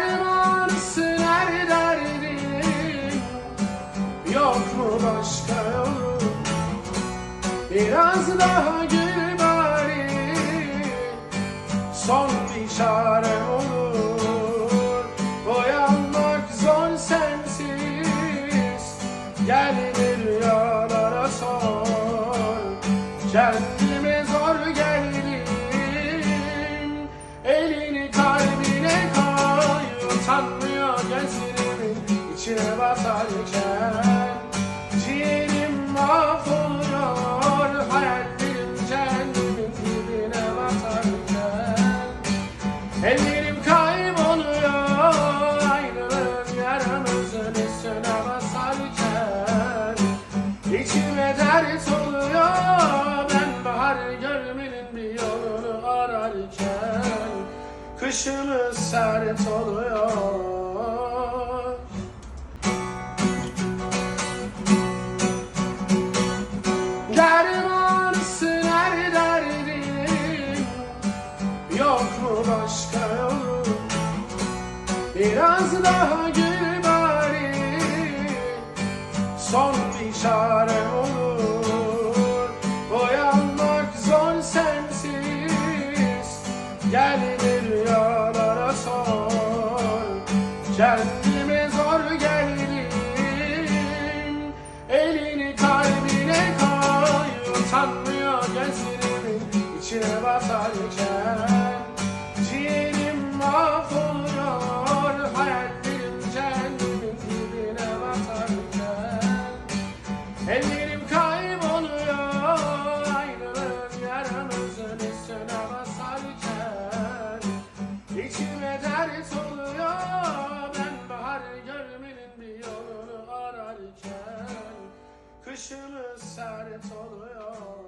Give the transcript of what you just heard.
derman sınar derdim Yok mu başka yolu? Biraz daha gül bari Son bir çare olur. Boyanmak zor sensiz. Gel bir rüyalara sor. Kendime içine batarken Ciğerim mahvoluyor Hayallerim kendimin dibine batarken. Ellerim kayboluyor Ayrılığın yaramızın üstüne basarken. İçime dert oluyor Ben bahar görmenin bir yolunu ararken. Kışımız sert oluyor Yok mu başka yolu Biraz daha gül bari Son bir çare olur. Uyanmak zor sensiz. Gel bir rüyalara sor. Kendime zor geldim. Elini kalbine koy. Utanmıyor gözlerimin içine batarken Ciğerim mahvoluyor Hayallerim kendimin dibine batarken Ellerim kayboluyor Ayrılığın yaramızın üstüne basarken İçime dert oluyor Ben bahar görmenin bir yolunu ararken Kışımız sert oluyor